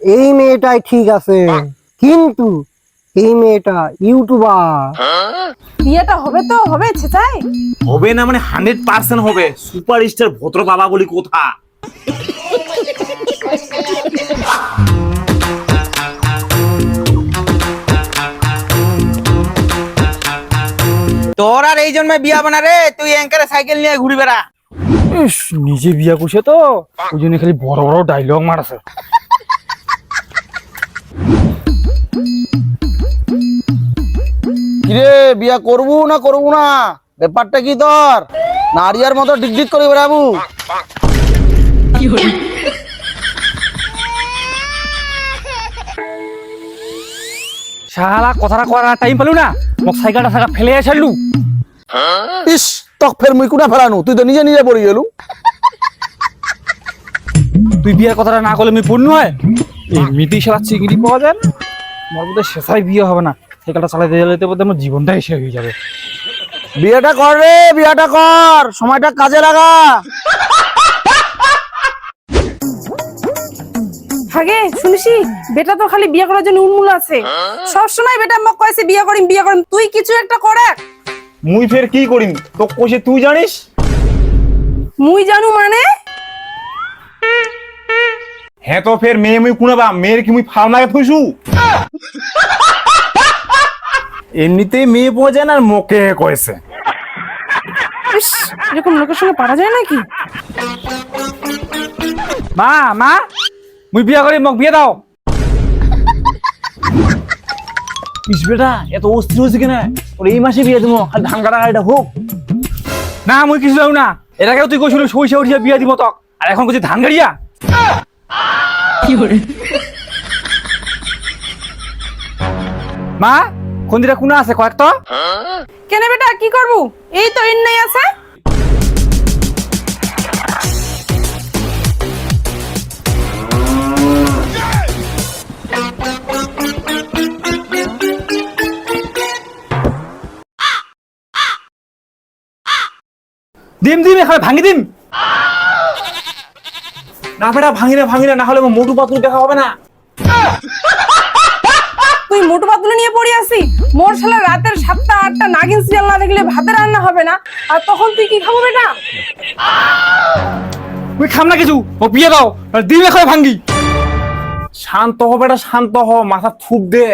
এই মেয়েটাই ঠিক আছে। কিন্তু এই মেয়েটা ইউটিউবার। বিয়েটা হবে তো হবে ছেচাই? হবে না মানে হান্ড্রেড পার্সেন্ট হবে। সুপার স্টার ভদ্র বাবা বলি কথা? তোর আর এই জন্মে বিয়া বানা রে তুই অ্যাঙ্কারে সাইকেল নিয়ে ঘুরি বেড়া। নিজে বিয়া করছে তো ওই জন্য খালি বড় বড় ডায়লগ মারছে। কিরে বিয়া করবু না করবু না? ব্যাপারটা কি তোর? নারিয়ার মতো ডিগডিগ করে বেড়াবু। শালা কথাটা করার টাইম পেলু না। মোক সাইকেলটা থাকা ফেলে ছাড়লু ইস তক ফের মুই কুটা ফেলানু? তুই তো নিজে নিজে পড়ে গেলু। তুই বিয়ের কথাটা না করলে আমি পূর্ণ হয়? এমনিতেই সারা চিংড়ি পাওয়া যায় না? আমার বোধহয় বিয়ে হবে না। সাইকেলটা চালাতে চালাতে বোধহয় আমার জীবনটাই শেষ হয়ে যাবে। বিয়েটা কর রে বিয়েটা কর। সময়টা কাজে লাগা। হাগে শুনিসি বেটা তো খালি বিয়ে করার জন্য উন্মূল আছে। সবসময় বেটা মোক কয়েছে বিয়ে করিম বিয়ে করিম তুই কিছু একটা করে। মুই ফের কি করিম? তো কইছে তুই জানিস? মুই জানু মানে? হ্যাঁ তো ফের মেয়ে মুই কুনাবা মেয়ের কি মুই ফার্মাকে থইছু? এমনিতেই মেয়ে পাওয়া যায় না আর মোকে কয়েছে। ইস, এরকম লোকের সঙ্গে পারা যায় নাকি? মা মা মুই বিয়া করি মোক বিয়ে দাও। ইস বেটা এত অস্থির হয়েছে কেন? ওর এই মাসে বিয়ে দেবো আর ধান কাটা গাড়িটা হোক। না মুই কিছু যাও না। এর আগেও তুই কইছিল সইসা উঠিয়া বিয়া দিব তক আর এখন কইছি ধান গাড়িয়া মা কোনদিটা কোনা আছে? কয়েক তো? কেন বেটা কি করব? এই তো এর নাই আছে। দিম দিম এখানে ভাঙি দিম। না বেটা ভাঙি না ভাঙি না না হলে মোটু পাতলু দেখা হবে না। তুই মোটু পাতলু নিয়ে পড়ে আসি মোর শালা রাতের সাতটা আটটা নাগিন সিরিয়াল না দেখলে ভাতে রান্না হবে না। আর তখন তুই কি খাব বেটা? তুই খাম না কিছু ও বিয়ে দাও আর ভাঙ্গি। শান্ত হ বেটা শান্ত হ মাথা থুপ দে।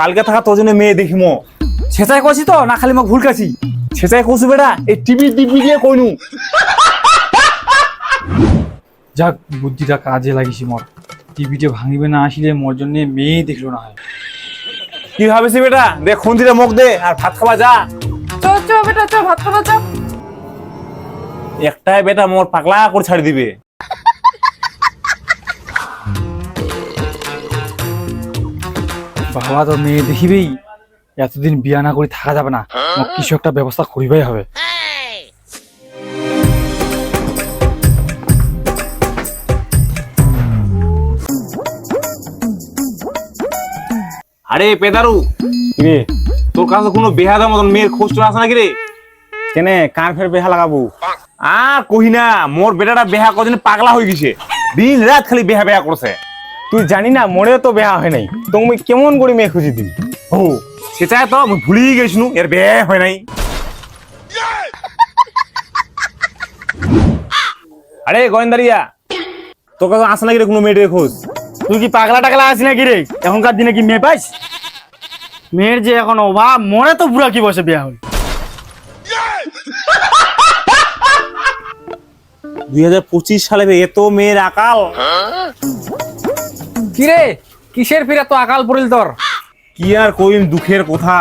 কালকে থাকা তোর জন্য মেয়ে দেখিমো ছেঁচাই করছি তো না খালি মোক ভুল কাছি সেটাই কইছু বেটা এই টিভি টিভি দিয়ে কইনু। যাক বুদ্ধিটা কাজে লাগিছি মোর টিভিতে ভাঙিবে না আসিলে মোর জন্য মেয়ে দেখল না হয়। কি ভাবিস বেটা? দে খুন্দিরে মুখ দে আর ভাত খাওয়া যা। চ চ বেটা চ ভাত খাব চ। একটাই বেটা মোর পাগলা করে ছাড়ি দিবে। বাবা তো মেয়ে দেখিবেই এতদিন বিয়া না করে থাকা যাবে না। মোক কিছু একটা ব্যবস্থা করিবাই হবে। আরে পেদারু। রে? তোর কাছে কোনো বেহাদার মতন মেয়ের খোঁজ তো আছে নাকি রে? কেনে কার ফের বেহা লাগাবো? আর কহি না মোর বেটাটা বেহা কদিন পাগলা হয়ে গেছে। দিন রাত খালি বেহা বেহা করছে। তুই জানি না মোড়েও তো বেহা হয় নাই। তুমি কেমন করে মেয়ে খুঁজি দিবি ও সেটাই তো আমি ভুলেই গেছিনু এর বেহ হয় নাই। আরে গোয়েন্দারিয়া তোর কাছে আসে নাকি রে কোনো মেয়েটের খোঁজ? তুই কি পাগলা টাগলা আছিস নাকি রে? এখনকার দিনে কি মেয়ে পাইস? মেয়ের যে এখন অভাব মনে তো বুড়া কি বসে বিয়া হল দুই হাজার পঁচিশ সালে এত মেয়ের আকাল। কিরে কিসের ফিরে তো আকাল পড়িল তোর? কি আর কইম দুঃখের কথা।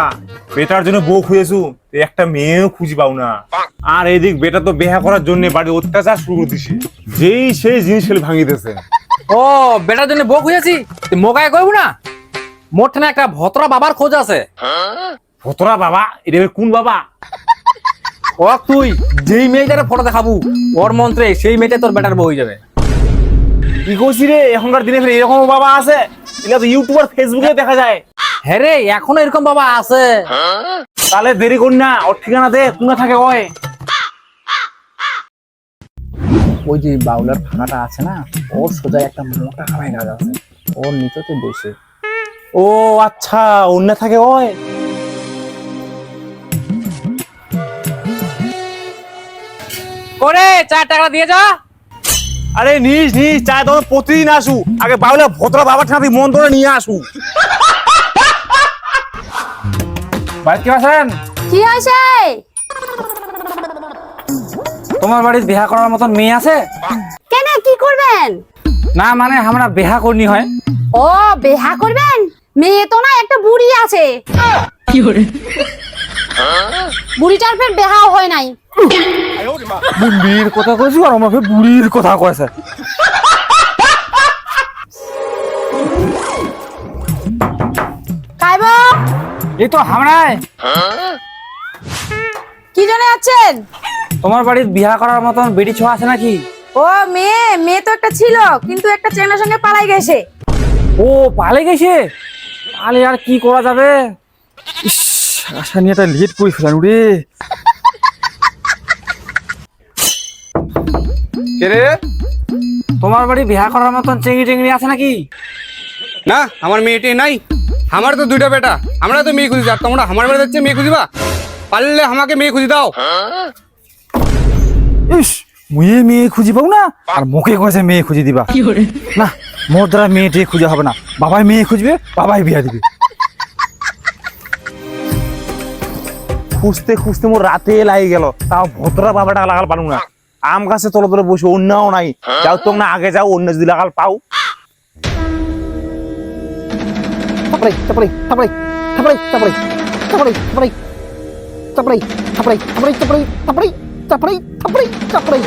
বেটার জন্য বউ খুঁজেছু একটা মেয়েও খুঁজি পাও না। আর এদিক বেটা তো বেহা করার জন্য বাড়ি অত্যাচার শুরু করে যেই সেই জিনিস ভাঙিতেছে। ও বেটার জন্য বউ খুঁজেছি মোকায় কইব না? মোর ঠানে একটা ভতরা বাবার খোঁজ আছে। ভতরা বাবা? এটা কোন বাবা? ও তুই যেই মেয়েটারে ফটো দেখাবু ওর মন্ত্রে সেই মেয়েটা তোর বেটার বউ হয়ে যাবে। কি করছি রে? এখনকার দিনে ফের এরকম বাবা আছে? এগুলা তো ইউটিউব আর ফেসবুকে দেখা যায়। হ্যাঁ রে এখনও এরকম বাবা আছে। তাহলে দেরি কর না ওর ঠিকানা দে কোনা থাকে ওই ওই যে বাউলার ফাঁকাটা আছে না ওর সোজা একটা মোটা হারাই গাছ আছে ওর নিচেতে বসে। ও আচ্ছা অন্য থাকে ওই। করে চার টাকা দিয়ে যা। আরে নিস নিস চাই তখন প্রতিদিন আসু। আগে বাবুলে ভদ্রা বাবার ঠাঁতি মন ধরে নিয়ে আসু। বাড়িতে আছেন কি হয়েছে? তোমার বাড়ির বিয়া করার মতন মেয়ে আছে? কেন? কি করবেন? না মানে আমরা বিয়া করনি হয়। ও বেহা করবেন? মেয়ে তো না একটা বুড়ি আছে। কি করে বুড়িটার ফের বেহাও হয় নাই। মেয়ের কথা কইছি আর আমাকে বুড়ির কথা কয়েছে কাইব? এই তো হামরায় কি জন্য যাচ্ছেন? তোমার বাড়ির বিয়া করার মতন বেটি ছোঁয়া আছে নাকি? ও মেয়ে মেয়ে তো একটা ছিল কিন্তু একটা চেনার সঙ্গে পালাই গেছে। ও পালে গেছে? পালে আর কি করা যাবে? ইস আশা নিয়ে একটা লেট করে ফেলাম রে। কে রে? তোমার বাড়ি বিয়া করার মতন চেঙ্গি টেঙ্গি আছে নাকি? না আমার মেয়েটি নাই। আমার তো দুইটা বেটা। আমরা তো মেয়ে খুঁজি আর তোমরা আমার বেড়ে যাচ্ছে মেয়ে খুঁজিবা? পারলে আমাকে মেয়ে খুঁজি দাও। ইস মুয়ে মেয়ে খুঁজি পাও না আর মুখে কয়েছে মেয়ে খুঁজি দিবা না মোর দ্বারা মেয়েটি খুঁজে হবে না বাবাই মেয়ে খুঁজবে বাবাই বিয়া দিবে খুঁজতে খুঁজতে মোর রাতে লাগে গেল তাও ভদ্রা বাবাটা লাগাল পারু না আম গাছে তলে তলে বসে অন্যও নাই যাও তোমরা আগে যাও অন্য যদি লাগাল পাও থাপড়াই থাপড়াই থাপড়াই থাপড়াই থাপড়াই থাপড়াই থাপড়াই থাপড়াই থাপড়াই থাপড়াই চাপড়াই চাপড়াই চাপড়াই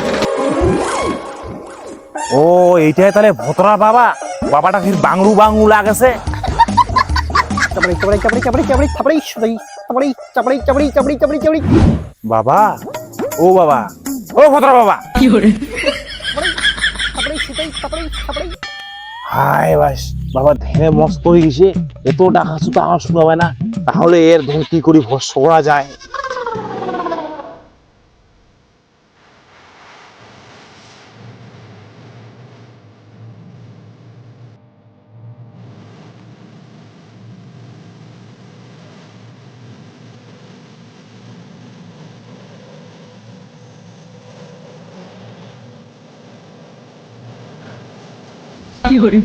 ও এইটাই তাহলে বাবা বাবাটা ফির লাগেছে বাবা ও বাবা ও বাবা কি করে হাই বাস বাবা মস্ত হয়ে গেছে এত ডাকা সুতা আমার না তাহলে এর ধর কি করি ভস যায় 夜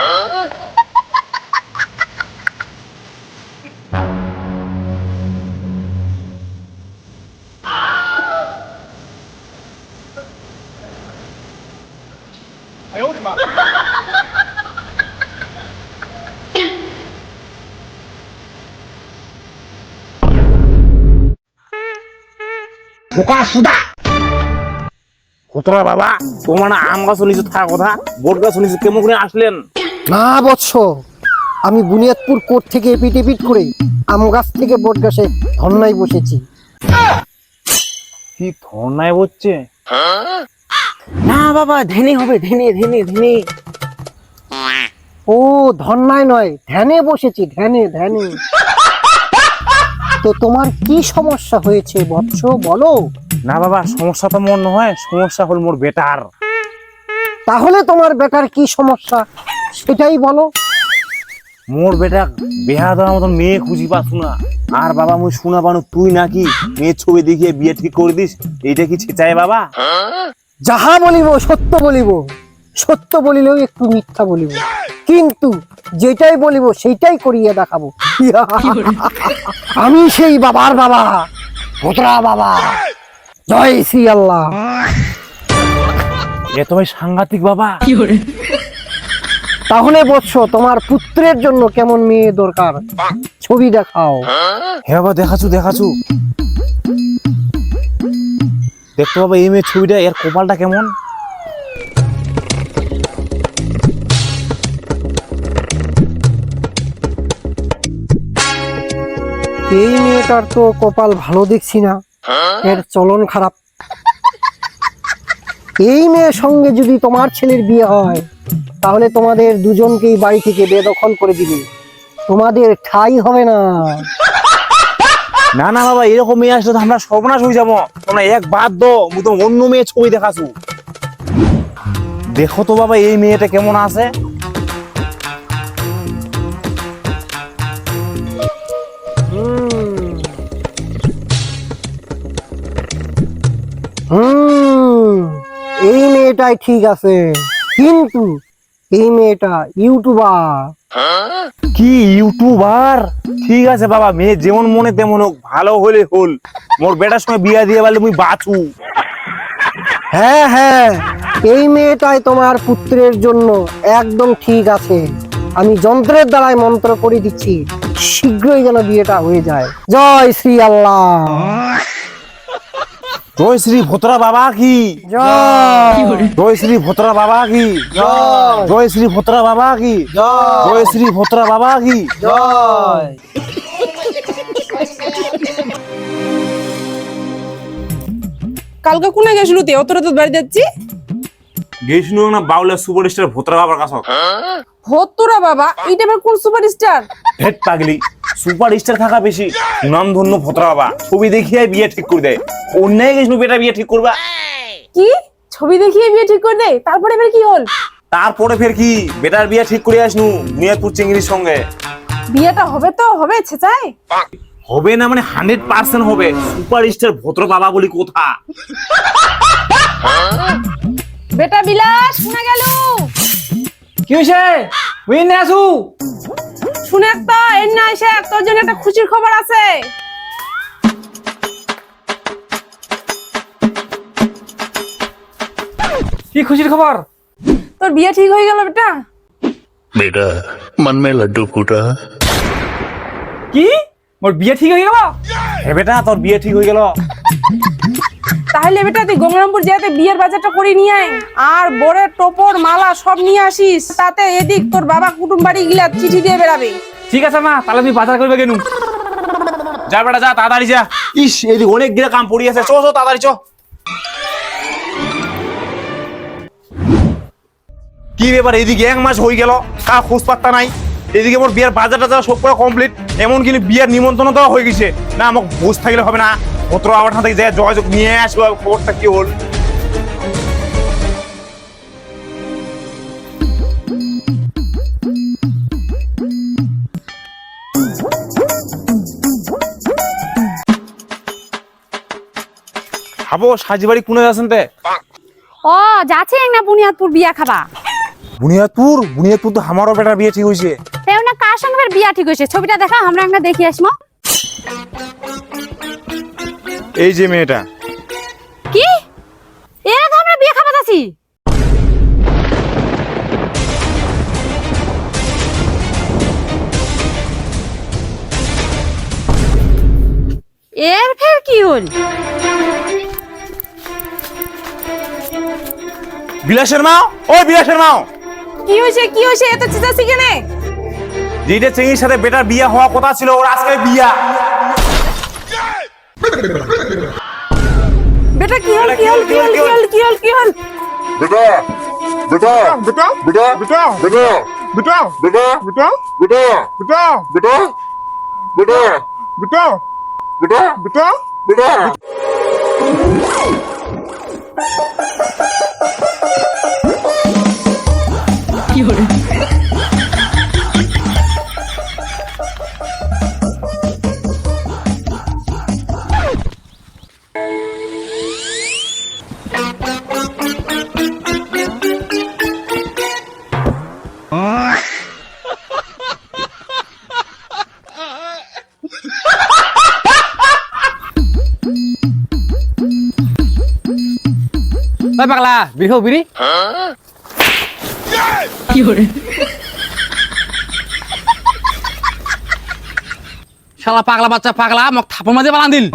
Huh? করা যায় ভদ্রা বাবা তোমার না আম গাছ নিচে থাকার কথা বোট গাছ নিচে কেমন করে আসলেন? না বৎস আমি বুনিয়াদপুর কোর্ট থেকে এপিট এপিট করে আম গাছ থেকে বট গাছে ধন্যায় বসেছি। কি ধর্নায় হচ্ছে না বাবা ধ্যানে হবে ধ্যানে ধ্যানে ধ্যানে। ও ধর্নায় নয় ধ্যানে বসেছি ধ্যানে ধ্যানে। তো তোমার কি সমস্যা হয়েছে বৎস বলো? না বাবা সমস্যা তো মন নয় সমস্যা হল মোর বেটার। তাহলে তোমার বেটার কি সমস্যা? সেটাই বলো। মোর বেটা বেহা দেওয়ার মতন মেয়ে খুঁজি পাচ্ছ না। আর বাবা মুই শোনা পানো তুই নাকি মেয়ের ছবি দেখিয়ে বিয়ে ঠিক করে দিস? এইটা কি ছেচায় বাবা? যাহা বলিব সত্য বলিব। সত্য বলিলেও একটু মিথ্যা বলিব। কিন্তু যেটাই বলিব সেইটাই করিয়ে দেখাবো। আমি সেই বাবার বাবা ভোতরা বাবা। জয় শ্রী আল্লাহ। এ তো ভাই সাংঘাতিক বাবা। তাহলে বৎস তোমার পুত্রের জন্য কেমন মেয়ে দরকার? ছবি দেখাও। হে বাবা দেখাছু দেখাছু দেখতে বাবা এই মেয়ের ছবিটা এর কপালটা কেমন? এই মেয়েটার তো কপাল ভালো দেখছি না। এর চলন খারাপ। এই মেয়ের সঙ্গে যদি তোমার ছেলের বিয়ে হয়, তাহলে তোমাদের দুজনকেই বাড়ি থেকে বেদখল করে দিবে। তোমাদের ঠাই হবে না। না না, বাবা, এরকম মেয়ে আসলে তো আমরা সর্বনাশ হয়ে যাব। তোমরা এক বাদ দো অন্য মেয়ে ছবি দেখাছু দেখো তো বাবা, এই মেয়েটা কেমন আছে? মেয়েটাই ঠিক আছে। কিন্তু এই মেয়েটা ইউটিউবার। কি ইউটিউবার? ঠিক আছে বাবা মেয়ে যেমন মনে তেমন হোক ভালো হলে হল। মোর বেটার সঙ্গে বিয়া দিয়ে পারলে মুই বাঁচু। হ্যাঁ হ্যাঁ এই মেয়েটাই তোমার পুত্রের জন্য একদম ঠিক আছে। আমি যন্ত্রের দ্বারাই মন্ত্র করে দিচ্ছি শীঘ্রই যেন বিয়েটা হয়ে যায়। জয় শ্রী আল্লাহ। জয় শ্রী ভোতরা বাবা কি? জয়। জয় শ্রী ভোতরা বাবা কি? জয়। জয় শ্রী ভোতরা বাবা কি? জয়। শ্রী ভোতরা বাবা কি? জয়। কালকে কোনে গেছিল তুই অত রাত বাড়ি যাচ্ছি। গেছিল না বাউলা সুপারস্টার ভোতরা বাবার কাছে? হতরা বাবা? এইটা আবার কোন সুপারস্টার হেড পাগলি। সুপার স্টার থাকা বেশি। নাম ধন্য ভোতরা বাবা ছবি দেখিয়ে বিয়ে ঠিক করে দেয় অন্যায় গেছিল বেটা বিয়ে ঠিক করবা। কি? ছবি দেখিয়ে বিয়ে ঠিক করে দে? তারপরে এবার কি হল? তারপরে ফের কি? বেটার বিয়ে ঠিক করে আসনু বুনিয়াদপুর চিংড়ির সঙ্গে। বিয়েটা হবে তো হবে ছেচাই হবে না মানে হান্ড্রেড পার্সেন্ট হবে। সুপার স্টার ভদ্র বাবা বলি কোথা? বেটা বিলাস শুনে গেল। কি হয়েছে? বুঝি না আসু। শুনে তো বাইর না এসে তোর জন্য একটা খুশির খবর আছে। কি খুশির খবর? তোর বিয়ে ঠিক হয়ে গেল বেটা? বেটা মন লাড্ডু ফুটা। কি? মোর বিয়ে ঠিক হয়ে গেল? হে বেটা তোর বিয়ে ঠিক হয়ে গেল। তাহলে বেটা তুই গঙ্গারামপুর যেতে বিয়ের বাজারটা করে নিয়ে আয়। আর বরের টোপর মালা সব নিয়ে আসিস। তাতে এদিক তোর বাবা কুটুম বাড়ি গিলা চিঠি দিয়ে বেড়াবে। ঠিক আছে, মা, তাহলে আমি বাজার করবে কেন? যা বেটা, যা, তাড়াতাড়ি যা। ইস, এদিকে অনেক গিরা কাম পড়ি আছে। চ চ, তাড়াতাড়ি চ। কি ব্যাপার, এদিকে এক মাস হয়ে গেল, কা খোঁজ পাত্তা নাই। এদিকে মোর বিয়ার বাজার টাজার সব পুরো কমপ্লিট এমন কি বিয়ার নিমন্ত্রণ দেওয়া হয়ে গেছে। না, আমাকে বুঝ থাকলে হবে না। পত্র আমার হাতে যায় যোগাযোগ নিয়ে আসব খবরটা কি হল? খাব? সাজিবাড়ি কোনে আছেন তে? ও যাচ্ছে না বুনিয়াদপুর বিয়া খাবা। বুনিয়াদপুর? বুনিয়াদপুর তো আমারও বেটার বিয়ে ঠিক হয়েছে। তেও না কার সঙ্গে বিয়া ঠিক হয়েছে? ছবিটা দেখা আমরা একটা দেখি আসমো এই যে মেয়েটা। কি? এরা তো আমরা বিয়ে খাবা যাচ্ছি এর ফের কি হল? বিলাসের মা ওই বিলাসের মা কি হয়েছে কি হয়েছে এত চিচাচি কেনে রিটে চিংড়ির সাথে বেটার বিয়ে হওয়া কথা ছিল ওর আজকে বিয়া বেটা কি হল কি হল কি হল কি হল কি হল কি হল বেটা বেটা বেটা বেটা বেটা বেটা বেটা বেটা বেটা বেটা বেটা বেটা বেটা বেটা বেটা বেটা বেটা 有人 ওই পাগলা বিড়ি? খাও বিড়ি শালা পাগলা বাচ্চা পাগলা মোক থাপড় মাঝে বানান দিল।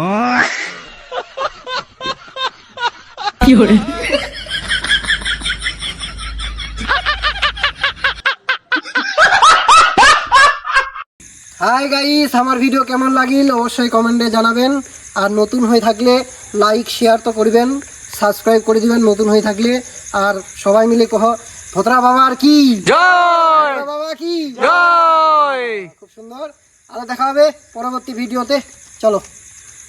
হাই গাইস আমার ভিডিও কেমন লাগিল? অবশ্যই কমেন্টে জানাবেন। আর নতুন হয়ে থাকলে লাইক শেয়ার তো করবেন। সাবস্ক্রাইব করে দিবেন নতুন হয়ে থাকলে। আর সবাই মিলে কহ ভোতরা বাবার কি? জয়! বাবা কি? জয়! খুব সুন্দর। আরও দেখা হবে পরবর্তী ভিডিওতে। চলো।